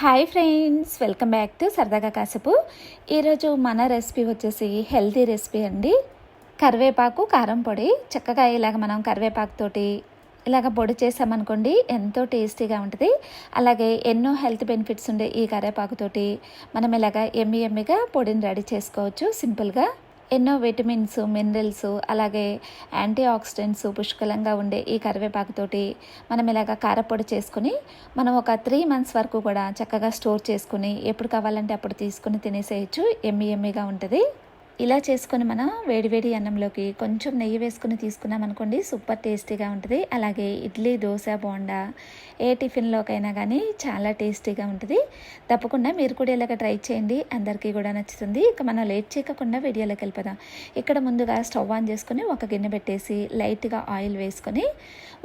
Hi friends welcome back to సరదాగా కాసేపు ఈరోజు మన రెసిపీ వచ్చేసి హెల్తీ రెసిపీ అండి. కరివేపాకు కారం పొడి. చక్కగా ఇలాగ మనం కరివేపాకుతోటి ఇలాగ పొడి చేసామనుకోండి ఎంతో టేస్టీగా ఉంటుంది. అలాగే ఎన్నో హెల్త్ బెనిఫిట్స్ ఉండే ఈ కరివేపాకుతోటి మనం ఇలాగ ఎమ్మి ఎమ్మిగా పొడిని రెడీ చేసుకోవచ్చు. సింపుల్గా. ఎన్నో విటమిన్స్ మినరల్స్ అలాగే యాంటీ ఆక్సిడెంట్స్ పుష్కలంగా ఉండే ఈ కరివేపాకుతోటి మనం ఇలాగ కారపొడి చేసుకుని మనం ఒక త్రీ మంత్స్ వరకు కూడా చక్కగా స్టోర్ చేసుకుని ఎప్పుడు కావాలంటే అప్పుడు తీసుకుని తినేసేయచ్చు. ఎమ్మి ఎమ్మిగా ఉంటుంది. ఇలా చేసుకొని మనం వేడివేడి అన్నంలోకి కొంచెం నెయ్యి వేసుకుని తీసుకున్నాం అనుకోండి సూపర్ టేస్టీగా ఉంటుంది. అలాగే ఇడ్లీ దోశ బోండా ఏ టిఫిన్లోకైనా కానీ చాలా టేస్టీగా ఉంటుంది. తప్పకుండా మీరు కూడా ఇలాగ ట్రై చేయండి. అందరికీ కూడా నచ్చుతుంది. ఇక మనం లేట్ చేయకుండా వీడియోలోకి వెళ్ళిపోదాం. ఇక్కడ ముందుగా స్టవ్ ఆన్ చేసుకొని ఒక గిన్నె పెట్టేసి లైట్గా ఆయిల్ వేసుకొని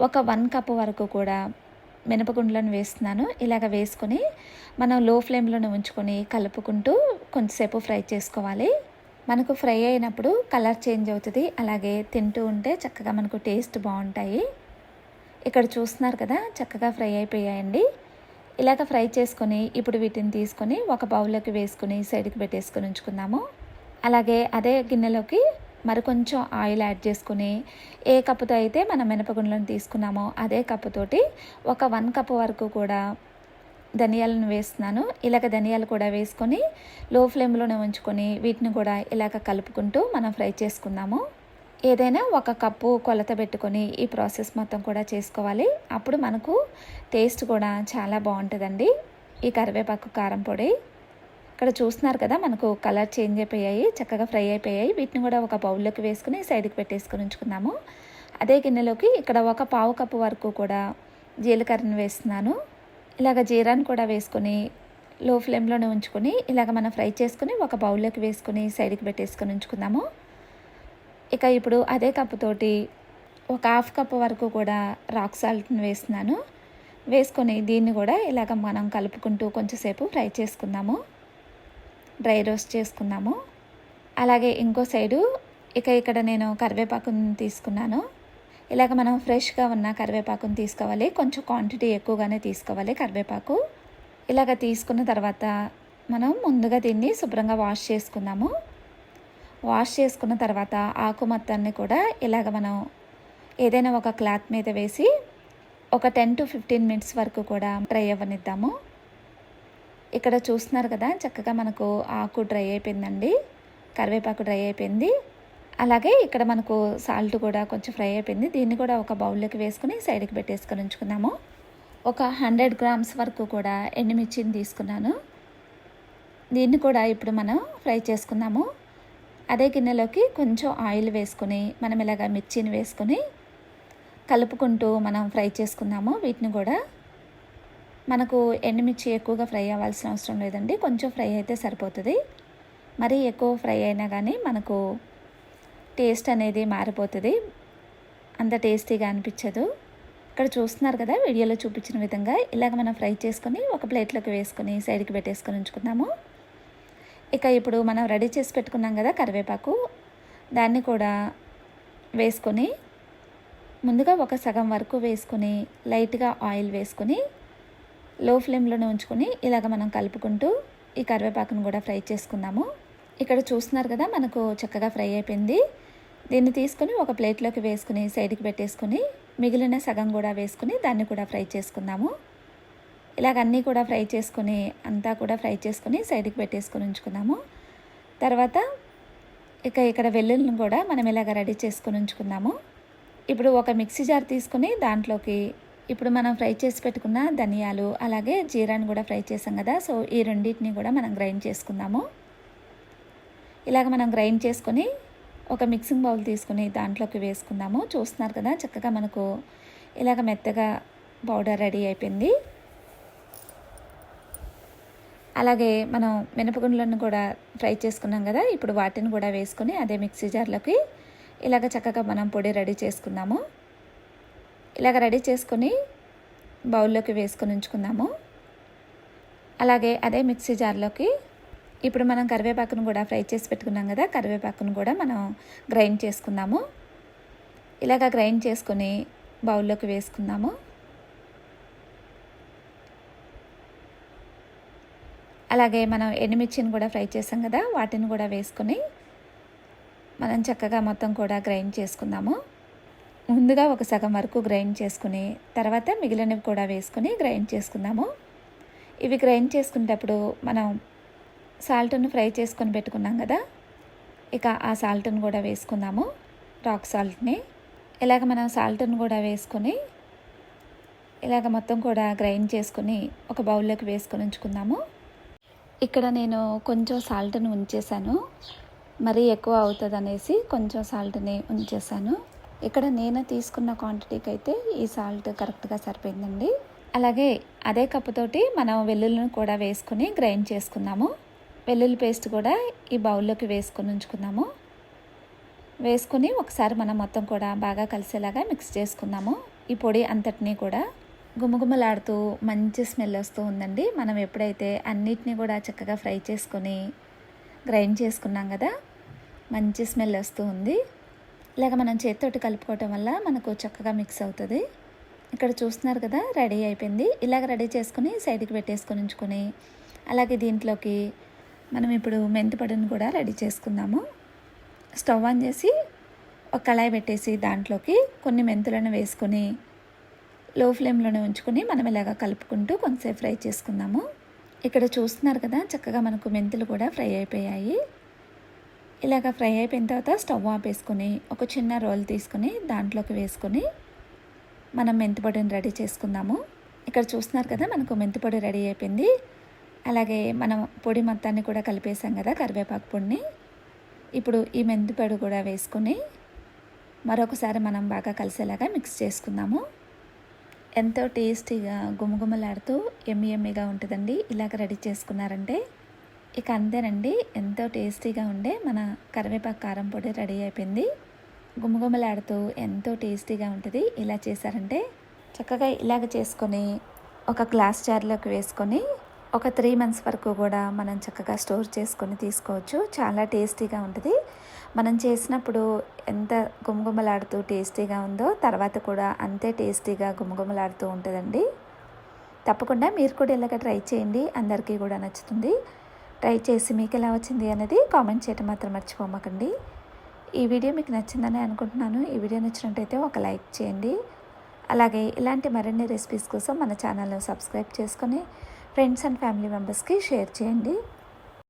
ఒక వన్ కప్ వరకు కూడా మినపగుండ్లను వేస్తున్నాను. ఇలాగ వేసుకొని మనం లో ఫ్లేమ్లోనే ఉంచుకొని కలుపుకుంటూ కొంచెంసేపు ఫ్రై చేసుకోవాలి. మనకు ఫ్రై అయినప్పుడు కలర్ చేంజ్ అవుతుంది. అలాగే తింటూ ఉంటే చక్కగా మనకు టేస్ట్ బాగుంటాయి. ఇక్కడ చూస్తున్నారు కదా చక్కగా ఫ్రై అయిపోయాయండి. ఇలాగ ఫ్రై చేసుకొని ఇప్పుడు వీటిని తీసుకొని ఒక బౌల్లోకి వేసుకుని సైడ్కి పెట్టేసుకొని ఉంచుకుందాము. అలాగే అదే గిన్నెలోకి మరి కొంచెం ఆయిల్ యాడ్ చేసుకుని ఏ కప్పుతో అయితే మనం మినపగుండ్లను తీసుకున్నామో అదే కప్పుతోటి ఒక వన్ కప్ వరకు కూడా ధనియాలను వేస్తున్నాను. ఇలాగ ధనియాలు కూడా వేసుకొని లో ఫ్లేమ్లోనే ఉంచుకొని వీటిని కూడా ఇలాగ కలుపుకుంటూ మనం ఫ్రై చేసుకుందాము. ఏదైనా ఒక కప్పు కొలత పెట్టుకొని ఈ ప్రాసెస్ మొత్తం కూడా చేసుకోవాలి. అప్పుడు మనకు టేస్ట్ కూడా చాలా బాగుంటుందండి. ఈ కరివేపాకు కారం పొడి. ఇక్కడ చూస్తున్నారు కదా మనకు కలర్ చేంజ్ అయిపోయాయి చక్కగా ఫ్రై అయిపోయాయి. వీటిని కూడా ఒక బౌల్లోకి వేసుకుని సైడ్కి పెట్టేసుకుని ఉంచుకున్నాము అదే గిన్నెలోకి ఇక్కడ ఒక పావు కప్పు వరకు కూడా జీలకర్రను వేస్తున్నాను. ఇలాగ జీరాను కూడా వేసుకొని లో ఫ్లేమ్లోనే ఉంచుకొని ఇలాగ మనం ఫ్రై చేసుకుని ఒక బౌల్లోకి వేసుకుని సైడ్కి పెట్టేసుకొని ఉంచుకుందాము. ఇక ఇప్పుడు అదే కప్పుతోటి ఒక హాఫ్ కప్ వరకు కూడా రాక్ సాల్ట్ని వేస్తున్నాను. వేసుకొని దీన్ని కూడా ఇలాగ మనం కలుపుకుంటూ కొంచెంసేపు ఫ్రై చేసుకుందాము. డ్రై రోస్ట్ చేసుకుందాము. అలాగే ఇంకో సైడు ఇక ఇక్కడ నేను కరివేపాకుని తీసుకున్నాను. ఇలాగ మనం ఫ్రెష్గా ఉన్న కరివేపాకుని తీసుకోవాలి. కొంచెం క్వాంటిటీ ఎక్కువగానే తీసుకోవాలి కరివేపాకు. ఇలాగ తీసుకున్న తర్వాత మనం ముందుగా దీన్ని శుభ్రంగా వాష్ చేసుకుందాము. వాష్ చేసుకున్న తర్వాత ఆకు మొత్తాన్ని కూడా ఇలాగ మనం ఏదైనా ఒక క్లాత్ మీద వేసి ఒక టెన్ టు ఫిఫ్టీన్ మినిట్స్ వరకు కూడా డ్రై అవ్వనిద్దాము. ఇక్కడ చూస్తున్నారు కదా చక్కగా మనకు ఆకు డ్రై అయిపోయిందండి. కరివేపాకు డ్రై అయిపోయింది. అలాగే ఇక్కడ మనకు సాల్ట్ కూడా కొంచెం ఫ్రై అయిపోయింది. దీన్ని కూడా ఒక బౌల్లోకి వేసుకుని సైడ్కి పెట్టేసుకొని ఉంచుకున్నాము ఒక హండ్రెడ్ గ్రామ్స్ వరకు కూడా ఎండుమిర్చిని తీసుకున్నాను. దీన్ని కూడా ఇప్పుడు మనం ఫ్రై చేసుకుందాము. అదే గిన్నెలోకి కొంచెం ఆయిల్ వేసుకొని మనం ఇలాగ మిర్చిని వేసుకొని కలుపుకుంటూ మనం ఫ్రై చేసుకుందాము. వీటిని కూడా మనకు ఎండుమిర్చి ఎక్కువగా ఫ్రై అవ్వాల్సిన అవసరం లేదండి. కొంచెం ఫ్రై అయితే సరిపోతుంది. మరీ ఎక్కువ ఫ్రై అయినా కానీ మనకు టేస్ట్ అనేది మారిపోతుంది. అంత టేస్టీగా అనిపించదు. ఇక్కడ చూస్తున్నారు కదా వీడియోలో చూపించిన విధంగా ఇలాగ మనం ఫ్రై చేసుకొని ఒక ప్లేట్లోకి వేసుకొని సైడ్కి పెట్టేసుకొని ఉంచుకుందాము. ఇక ఇప్పుడు మనం రెడీ చేసి పెట్టుకున్నాం కదా కరివేపాకు దాన్ని కూడా వేసుకొని ముందుగా ఒక సగం వరకు వేసుకొని లైట్గా ఆయిల్ వేసుకొని లో ఫ్లేమ్లోనే ఉంచుకొని ఇలాగ మనం కలుపుకుంటూ ఈ కరివేపాకును కూడా ఫ్రై చేసుకుందాము. ఇక్కడ చూస్తున్నారు కదా మనకు చక్కగా ఫ్రై అయిపోయింది. దీన్ని తీసుకొని ఒక ప్లేట్లోకి వేసుకుని సైడ్కి పెట్టేసుకుని మిగిలిన సగం కూడా వేసుకుని దాన్ని కూడా ఫ్రై చేసుకుందాము. ఇలాగ అన్నీ కూడా ఫ్రై చేసుకుని అంతా కూడా ఫ్రై చేసుకుని సైడ్కి పెట్టేసుకుని ఉంచుకుందాము. తర్వాత ఇక ఇక్కడ వెల్లుల్ని కూడా మనం ఇలాగ రెడీ చేసుకుని ఉంచుకుందాము. ఇప్పుడు ఒక మిక్సీ జార్ తీసుకుని దాంట్లోకి ఇప్పుడు మనం ఫ్రై చేసి పెట్టుకున్న ధనియాలు అలాగే జీరాని కూడా ఫ్రై చేసాం కదా సో ఈ రెండింటిని కూడా మనం గ్రైండ్ చేసుకుందాము. ఇలాగ మనం గ్రైండ్ చేసుకొని ఒక మిక్సింగ్ బౌల్ తీసుకుని దాంట్లోకి వేసుకుందాము. చూస్తున్నారు కదా చక్కగా మనకు ఇలాగ మెత్తగా పౌడర్ రెడీ అయిపోయింది. అలాగే మనం మినపగుండ్లను కూడా ఫ్రై చేసుకున్నాం కదా ఇప్పుడు వాటిని కూడా వేసుకొని అదే మిక్సీ జార్లోకి ఇలాగ చక్కగా మనం పొడి రెడీ చేసుకుందాము. ఇలాగ రెడీ చేసుకొని బౌల్లోకి వేసుకొని ఉంచుకుందాము. అలాగే అదే మిక్సీ జార్లోకి ఇప్పుడు మనం కరివేపాకును కూడా ఫ్రై చేసి పెట్టుకున్నాం కదా కరివేపాకును కూడా మనం గ్రైండ్ చేసుకుందాము. ఇలాగ గ్రైండ్ చేసుకొని బౌల్లోకి వేసుకుందాము. అలాగే మనం ఎండుమిర్చిని కూడా ఫ్రై చేసాం కదా వాటిని కూడా వేసుకొని మనం చక్కగా మొత్తం కూడా గ్రైండ్ చేసుకుందాము. ముందుగా ఒక సగం వరకు గ్రైండ్ చేసుకుని తర్వాత మిగిలినవి కూడా వేసుకొని గ్రైండ్ చేసుకుందాము. ఇవి గ్రైండ్ చేసుకునేటప్పుడు మనం సాల్ట్ను ఫ్రై చేసుకొని పెట్టుకున్నాం కదా ఇక ఆ సాల్ట్ను కూడా వేసుకుందాము రాక్ సాల్ట్ని. ఇలాగ మనం సాల్ట్ను కూడా వేసుకొని ఇలాగ మొత్తం కూడా గ్రైండ్ చేసుకుని ఒక బౌల్లోకి వేసుకొని ఉంచుకుందాము. ఇక్కడ నేను కొంచెం సాల్ట్ని ఉంచేసాను మరీ ఎక్కువ అవుతుంది అనేసి కొంచెం సాల్ట్ని ఉంచేసాను ఇక్కడ నేను తీసుకున్న క్వాంటిటీకి అయితే ఈ సాల్ట్ కరెక్ట్గా సరిపోయిందండి. అలాగే అదే కప్పుతోటి మనం వెల్లుల్లిని కూడా వేసుకుని గ్రైండ్ చేసుకుందాము. వెల్లుల్లి పేస్ట్ కూడా ఈ బౌల్లోకి వేసుకొని ఉంచుకుందాము. వేసుకుని ఒకసారి మనం మొత్తం కూడా బాగా కలిసేలాగా మిక్స్ చేసుకుందాము. ఈ పొడి అంతటినీ కూడా గుమగుమలాడుతూ మంచి స్మెల్ వస్తూ ఉందండి. మనం ఎప్పుడైతే అన్నిటినీ కూడా చక్కగా ఫ్రై చేసుకొని గ్రైండ్ చేసుకున్నాం కదా మంచి స్మెల్ వస్తూ ఉంది. ఇలాగ మనం చేతితోటి కలుపుకోవటం వల్ల మనకు చక్కగా మిక్స్ అవుతుంది. ఇక్కడ చూస్తున్నారు కదా రెడీ అయిపోయింది. ఇలాగ రెడీ చేసుకుని సైడ్కి పెట్టేసుకొని ఉంచుకొని అలాగే దీంట్లోకి మనం ఇప్పుడు మెంతిపొడిని కూడా రెడీ చేసుకుందాము. స్టవ్ ఆన్ చేసి ఒక కళాయి పెట్టేసి దాంట్లోకి కొన్ని మెంతులను వేసుకొని లో ఫ్లేమ్లోనే ఉంచుకొని మనం ఇలాగ కలుపుకుంటూ కొంతసేపు ఫ్రై చేసుకుందాము. ఇక్కడ చూస్తున్నారు కదా చక్కగా మనకు మెంతులు కూడా ఫ్రై అయిపోయాయి. ఇలాగ ఫ్రై అయిపోయిన తర్వాత స్టవ్ ఆపేసుకొని ఒక చిన్న రోల్ తీసుకొని దాంట్లోకి వేసుకొని మనం మెంతిపొడిని రెడీ చేసుకుందాము. ఇక్కడ చూస్తున్నారు కదా మనకు మెంతిపొడి రెడీ అయిపోయింది. అలాగే మనం పొడి మొత్తాన్ని కూడా కలిపేసాం కదా కరివేపాకు పొడిని. ఇప్పుడు ఈ మెంతిపొడి కూడా వేసుకుని మరొకసారి మనం బాగా కలిసేలాగా మిక్స్ చేసుకుందాము. ఎంతో టేస్టీగా గుమగుమలాడుతూ ఎమ్మి ఎమ్మిగా ఉంటుందండి. ఇలాగ రెడీ చేసుకున్నారంటే ఇక అంతేనండి. ఎంతో టేస్టీగా ఉండే మన కరివేపాకు కారం పొడి రెడీ అయిపోయింది. గుమగుమలాడుతూ ఎంతో టేస్టీగా ఉంటుంది. ఇలా చేశారంటే చక్కగా ఇలాగ చేసుకొని ఒక గ్లాస్ జార్లోకి వేసుకొని ఒక త్రీ మంత్స్ వరకు కూడా మనం చక్కగా స్టోర్ చేసుకొని తీసుకోవచ్చు. చాలా టేస్టీగా ఉంటుంది. మనం చేసినప్పుడు ఎంత గుమగుమలాడుతూ టేస్టీగా ఉందో తర్వాత కూడా అంతే టేస్టీగా గుమగుమలాడుతూ ఉంటుందండి. తప్పకుండా మీరు కూడా ఇలాగ ట్రై చేయండి. అందరికీ కూడా నచ్చుతుంది. ట్రై చేసి మీకు ఎలా వచ్చింది అనేది కామెంట్ చేయడం మాత్రం మర్చిపోమకండి. ఈ వీడియో మీకు నచ్చిందని అనుకుంటున్నాను. ఈ వీడియో నచ్చినట్టయితే ఒక లైక్ చేయండి. అలాగే ఇలాంటి మరిన్ని రెసిపీస్ కోసం మన ఛానల్ను సబ్స్క్రైబ్ చేసుకొని ఫ్రెండ్స్ అండ్ ఫ్యామిలీ మెంబర్స్కి షేర్ చేయండి.